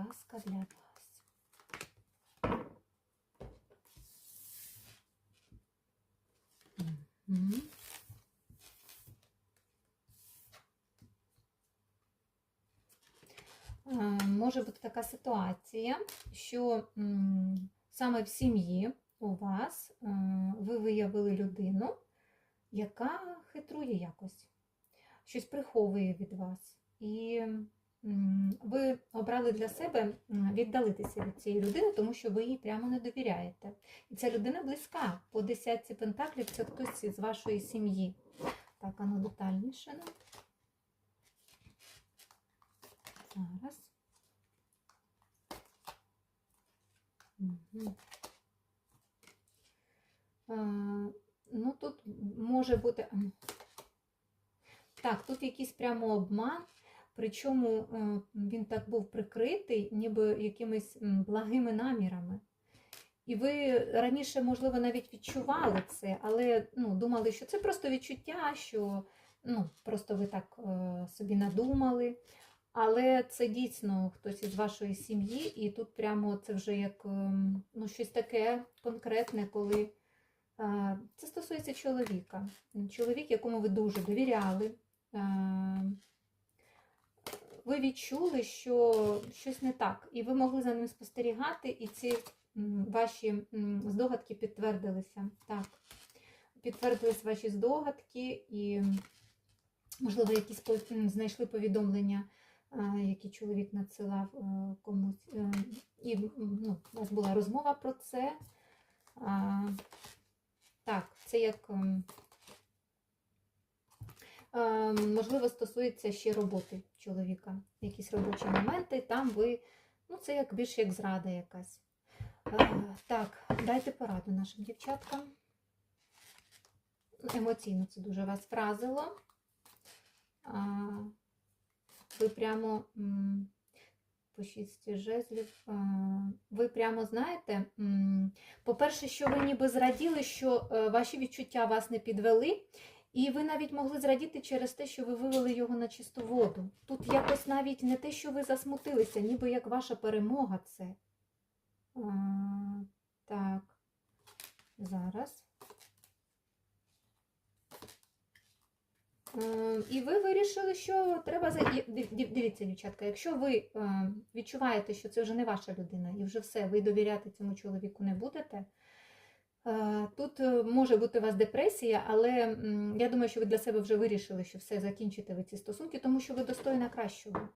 підказка для вас. Може бути така ситуація, що саме в сім'ї у вас ви виявили людину, яка хитрує якось, щось приховує від вас. І ви обрали для себе віддалитися від цієї людини, тому що ви їй прямо не довіряєте. І ця людина близька. По десятці пентаклів це хтось із вашої сім'ї. Так, а ну детальніше. ну. Зараз. Мгм. Е, Ну, тут може бути. Так, тут якийсь прямо обман, причому е, він так був прикритий, ніби якимись благими намірами. І ви раніше, можливо, навіть відчували це, але ну, думали, що це просто відчуття, що ну, просто ви так е, собі надумали. Але це дійсно хтось із вашої сім'ї, і тут прямо це вже як ем, ну, щось таке конкретне, коли е, це стосується чоловіка. Чоловік, якому ви дуже довіряли. Ви відчули, що щось не так, і ви могли за ним спостерігати, і ці ваші здогадки підтвердилися. Так, підтвердились ваші здогадки, і, можливо, якісь знайшли повідомлення які чоловік надсилав е, комусь. е, І ну, у вас була розмова про це. Так, це як, можливо, стосується ще роботи чоловіка. Якісь робочі моменти, там ви, ну, це як більш як зрада якась. Так, дайте пораду нашим дівчаткам. Емоційно це дуже вас вразило. Ви прямо по жезлів. Ви прямо знаєте, по-перше, що ви ніби зраділи, що е, ваші відчуття вас не підвели, і ви навіть могли зрадіти через те, що ви вивели його на чисту воду. Тут якось навіть не те, що ви засмутилися, ніби як ваша перемога це. А, Так, зараз. Е, І ви вирішили, що треба дивіться, дівчатка, якщо ви е, відчуваєте, що це вже не ваша людина, і вже все, ви довіряти цьому чоловіку не будете. Е, Тут е, може бути у вас депресія, але я думаю, що ви для себе вже вирішили, що все закінчите ви ці стосунки, тому що ви достойна кращого.